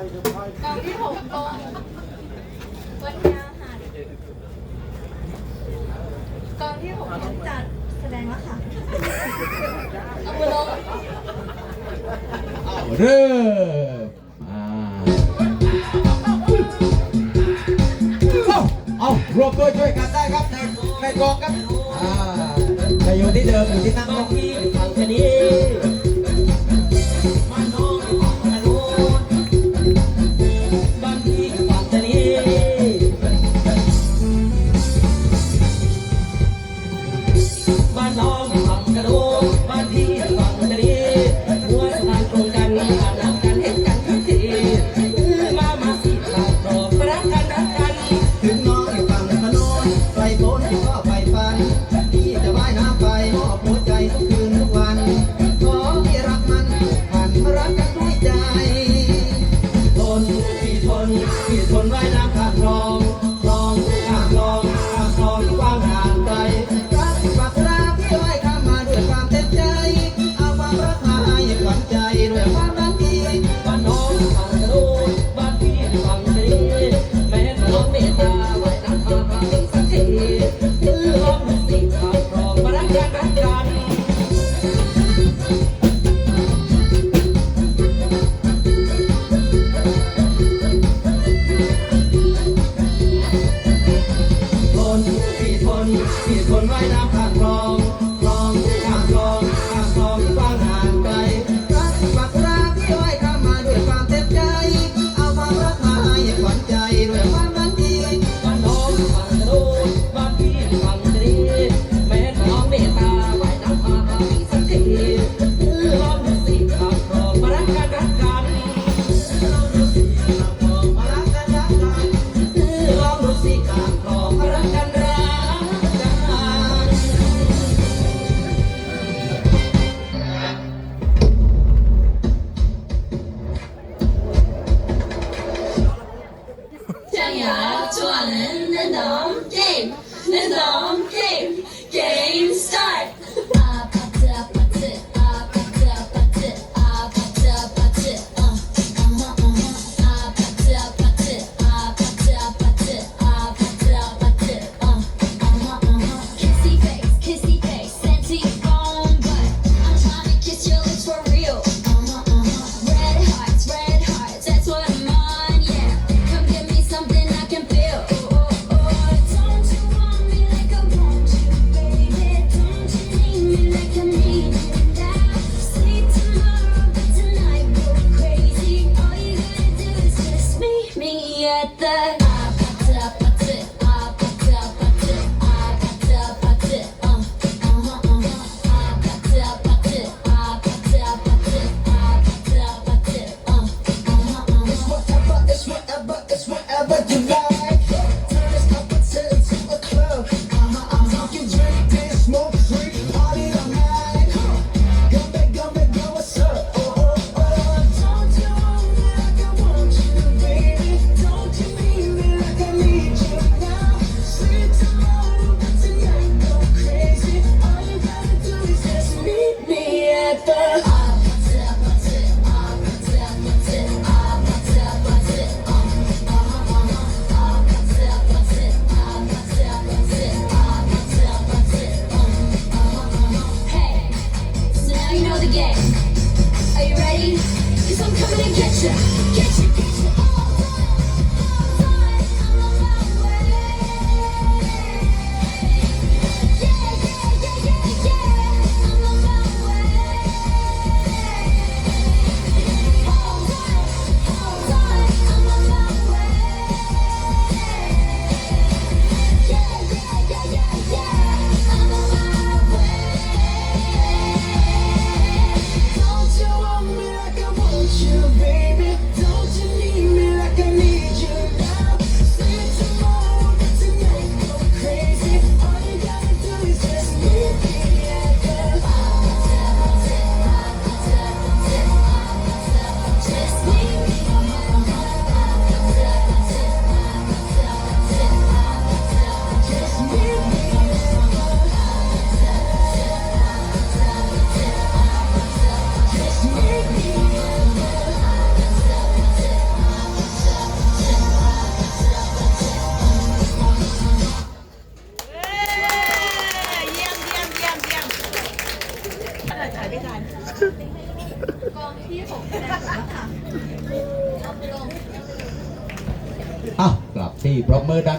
กองที่หกกองวันยาหันกองที่ผมจัดแสดงว่าค่ะเอาไปลงเริ่มมาเอารวมด้วช่วยกันได้ครับในในกองครับอ่าจะอยู่ที่เดิมอยู่ที่นั่งตรงนี้ฟังแค่นี้ my Lord. 좋아하는 랜덤 게임 랜덤 게임 게임 스타 that กันกองที่หกคะแนนแล้วค่ะเอาไปลงอะกลับที่ปรบมือดัง